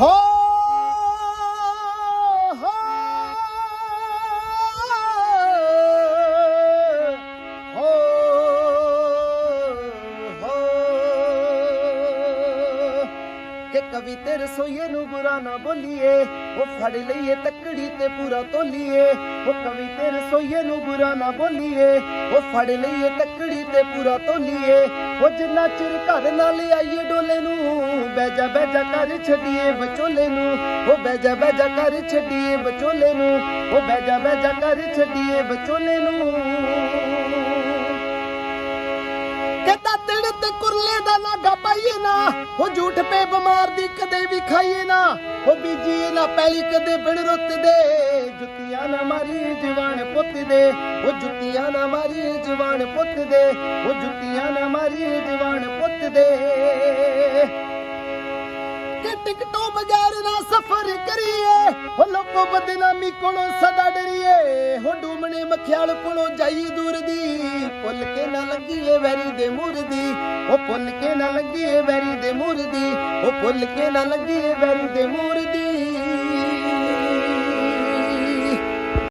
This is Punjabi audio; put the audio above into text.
ਹੋ ਹੋ ਕਿ ਕਵੀ ਰਸੋਈਏ ਨੂੰ ਬੁਰਾ ਨਾ ਬੋਲੀਏ, ਉਹ ਫੜ ਲਈਏ ਤੱਕੜੀ ਤੇ ਪੂਰਾ ਤੋਲੀਏ। ਉਹ ਕਵੀ ਰਸੋਈਏ ਨੂੰ ਬੁਰਾ ਨਾ ਬੋਲੀਏ, ਉਹ ਫੜ ਲਈਏ ਤੱਕੜੀ ਤੇ ਪੂਰਾ ਤੋਲੀਏ। ਉਹ ਜਿੰਨਾ ਚਿਰ ਘਰ ਨਾਲ ਆਈਏ ਡੋਲੇ ਨੂੰ ਬੈਜਾ ਬੈਜਾ ਕਰ ਛੱਡੀਏ ਵਿਚੋਲੇ ਨੂੰ। ਉਹ ਬੈਜਾ ਬੈਜਾ ਕਰ ਛੱਡੀਏ ਵਿਚੋਲੇ ਨੂੰ। ਉਹ ਬੈਜਾ ਬੈਜਾ ਕਰ ਛੱਡੀਏ ਵਿਚੋਲੇ ਨੂੰ। ਕਹਿੰਦਾ ਤਿੜ ਤੇ ਕੁਰਲੇ ਦਾ ਨਾਗਾ ਪਾਈਏ ਨਾ। ਉਹ ਝੂਠ ਪੇ ਬਿਮਾਰ ਦੀ ਕਦੇ ਵੀ ਖਾਈਏ ਨਾ। ਉਹ ਬੀਜੀਏ ਨਾ ਪੈਲੀ ਕਦੇ ਬਿਨ ਰੁੱਤ ਦੇ। ਜੁੱਤੀਆਂ ਨਾ ਮਾਰੀ ਜਵਾਨ ਪੁੱਤ ਦੇ। ਉਹ ਜੁੱਤੀਆਂ ਨਾ ਮਾਰੀ ਜਵਾਨ ਪੁੱਤ ਦੇ। ਉਹ ਜੁੱਤੀਆਂ ਨਾ ਮਾਰੀ ਜਵਾਨ ਪੁੱਤ ਦੇ। ਟਿਕਟੋਂ ਬਗੈਰ ਨਾ ਸਫ਼ਰ ਕਰੀਏ। ਹੋ ਲੋਕੋ ਬਦਨਾਮੀ ਕੋਲੋਂ ਸਦਾ ਡਰੀਏ। ਹੋ ਡੂਮਣੇ ਮਖਿਆਲ ਕੋਲੋਂ ਜਾਈ ਦੂਰ ਦੀ। ਭੁੱਲ ਕੇ ਨਾ ਲੱਗੀਏ ਵੈਰੀ ਦੇ ਮੂਰ ਉਹ ਭੁੱਲ ਕੇ ਨਾ ਲੱਗੀਏ ਵੈਰੀ ਦੇ ਮੂਰ ਉਹ ਭੁੱਲ ਕੇ ਨਾ ਲੱਗੀਏ ਵੈਰੀ ਦੇ ਮੂਰਦੀ